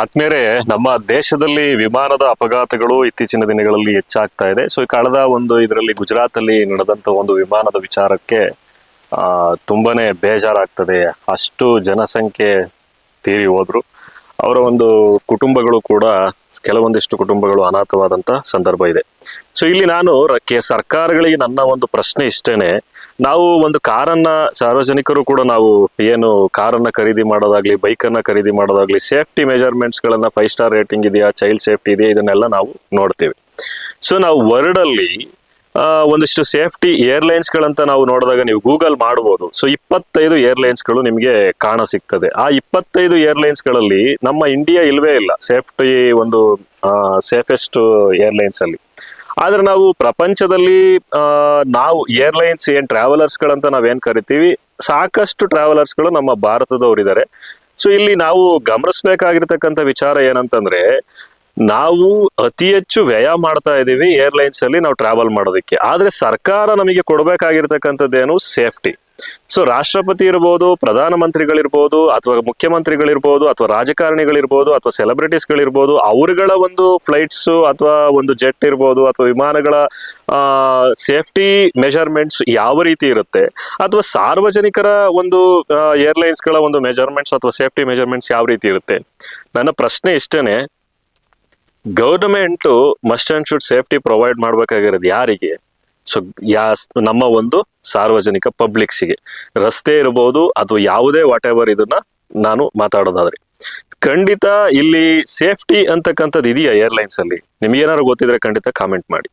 ಆತ್ಮೇರೆ ನಮ್ಮ ದೇಶದಲ್ಲಿ ವಿಮಾನದ ಅಪಘಾತಗಳು ಇತ್ತೀಚಿನ ದಿನಗಳಲ್ಲಿ ಹೆಚ್ಚಾಗ್ತಾ ಇದೆ. ಸೊ ಕಳೆದ ಒಂದು ಇದರಲ್ಲಿ ಗುಜರಾತ್ ಅಲ್ಲಿ ನಡೆದಂತ ಒಂದು ವಿಮಾನದ ವಿಚಾರಕ್ಕೆ, ಆ, ತುಂಬಾನೇ ಬೇಜಾರಾಗ್ತದೆ. ಅಷ್ಟು ಜನಸಂಖ್ಯೆ ತೀರಿ ಹೋದ್ರು. ಅವರ ಒಂದು ಕುಟುಂಬಗಳು ಕೂಡ, ಕೆಲವೊಂದಿಷ್ಟು ಕುಟುಂಬಗಳು ಅನಾಥವಾದಂತ ಸಂದರ್ಭ ಇದೆ. ಸೊ ಇಲ್ಲಿ ನಾನು ಸರ್ಕಾರಗಳಿಗೆ ನನ್ನ ಒಂದು ಪ್ರಶ್ನೆ ಇಷ್ಟೇನೆ. ನಾವು ಒಂದು ಕಾರನ್ನ ಸಾರ್ವಜನಿಕರು ಕೂಡ ನಾವು ಏನು ಕಾರನ್ನ ಖರೀದಿ ಮಾಡೋದಾಗ್ಲಿ ಬೈಕ್ ಅನ್ನ ಖರೀದಿ ಮಾಡೋದಾಗ್ಲಿ, ಸೇಫ್ಟಿ ಮೆಜರ್ಮೆಂಟ್ಸ್ ಗಳನ್ನ ಫೈವ್ ಸ್ಟಾರ್ ರೇಟಿಂಗ್ ಇದೆಯಾ ಚೈಲ್ಡ್ ಸೇಫ್ಟಿ ಇದೆಯಾ, ಇದನ್ನೆಲ್ಲ ನಾವು ನೋಡ್ತೀವಿ. ಸೊ ನಾವು ವರ್ಡ್ ಅಲ್ಲಿ ಒಂದಿಷ್ಟು ಸೇಫ್ಟಿ ಏರ್ಲೈನ್ಸ್ ಗಳಂತ ನಾವು ನೋಡಿದಾಗ ನೀವು ಗೂಗಲ್ ಮಾಡಬಹುದು ಸೊ ಇಪ್ಪತ್ತೈದು ಏರ್ಲೈನ್ಸ್ಗಳು ನಿಮಗೆ ಕಾಣ ಸಿಗ್ತದೆ. ಆ ಇಪ್ಪತ್ತೈದು ಏರ್ಲೈನ್ಸ್ಗಳಲ್ಲಿ ನಮ್ಮ ಇಂಡಿಯಾ ಇಲ್ವೇ ಇಲ್ಲ. ಸೇಫ್ಟಿ ಒಂದು ಸೇಫೆಸ್ಟ್ ಏರ್ಲೈನ್ಸ್ ಅಲ್ಲಿ ಆದ್ರೆ ನಾವು ಪ್ರಪಂಚದಲ್ಲಿ ನಾವು ಏರ್ಲೈನ್ಸ್ ಏನ್ ಟ್ರಾವೆಲರ್ಸ್ ಗಳಂತ ನಾವೇನ್ ಕರಿತೀವಿ, ಸಾಕಷ್ಟು ಟ್ರಾವೆಲರ್ಸ್ಗಳು ನಮ್ಮ ಭಾರತದವರಿದ್ದಾರೆ. ಸೊ ಇಲ್ಲಿ ನಾವು ಗಮನಿಸ್ಬೇಕಾಗಿರ್ತಕ್ಕಂಥ ವಿಚಾರ ಏನಂತಂದ್ರೆ, ನಾವು ಅತಿ ಹೆಚ್ಚು ವ್ಯಯ ಮಾಡ್ತಾ ಇದ್ದೀವಿ ಏರ್ಲೈನ್ಸ್ ಅಲ್ಲಿ ನಾವು ಟ್ರಾವೆಲ್ ಮಾಡೋದಕ್ಕೆ. ಆದ್ರೆ ಸರ್ಕಾರ ನಮಗೆ ಕೊಡಬೇಕಾಗಿರ್ತಕ್ಕಂಥದ್ದೇನು ಸೇಫ್ಟಿ. ಸೊ ರಾಷ್ಟ್ರಪತಿ ಇರ್ಬೋದು, ಪ್ರಧಾನಮಂತ್ರಿಗಳಿರ್ಬೋದು, ಅಥವಾ ಮುಖ್ಯಮಂತ್ರಿಗಳಿರ್ಬೋದು, ಅಥವಾ ರಾಜಕಾರಣಿಗಳಿರ್ಬೋದು, ಅಥವಾ ಸೆಲೆಬ್ರಿಟೀಸ್ಗಳಿರ್ಬೋದು ಅವರುಗಳ ಒಂದು ಫ್ಲೈಟ್ಸ್ ಅಥವಾ ಒಂದು ಜೆಟ್ ಇರ್ಬೋದು, ಅಥವಾ ವಿಮಾನಗಳ ಸೇಫ್ಟಿ ಮೆಜರ್ಮೆಂಟ್ಸ್ ಯಾವ ರೀತಿ ಇರುತ್ತೆ? ಅಥವಾ ಸಾರ್ವಜನಿಕರ ಒಂದು ಏರ್ಲೈನ್ಸ್ಗಳ ಒಂದು ಮೆಜರ್ಮೆಂಟ್ಸ್ ಅಥವಾ ಸೇಫ್ಟಿ ಮೆಜರ್ಮೆಂಟ್ಸ್ ಯಾವ ರೀತಿ ಇರುತ್ತೆ? ನನ್ನ ಪ್ರಶ್ನೆ ಇಷ್ಟೇನೆ. Government must and should safety provide ಮಾಡ್ಬೇಕಾಗಿರೋದು ಯಾರಿಗೆ? ಸೊ, ಯಾ ನಮ್ಮ ಒಂದು ಸಾರ್ವಜನಿಕ ಪಬ್ಲಿಕ್ಸಿಗೆ. ರಸ್ತೆ ಇರಬಹುದು ಅಥವಾ ಯಾವುದೇ ವಾಟ್ ಎವರ್ ಇದನ್ನ ನಾನು ಮಾತಾಡೋದಾದ್ರೆ. ಖಂಡಿತ ಇಲ್ಲಿ ಸೇಫ್ಟಿ ಅಂತಕ್ಕಂಥದ್ದು ಇದೆಯಾ ಏರ್ಲೈನ್ಸ್ ಅಲ್ಲಿ? ನಿಮ್ಗೇನಾದ್ರು ಗೊತ್ತಿದ್ರೆ ಖಂಡಿತ ಕಾಮೆಂಟ್ ಮಾಡಿ.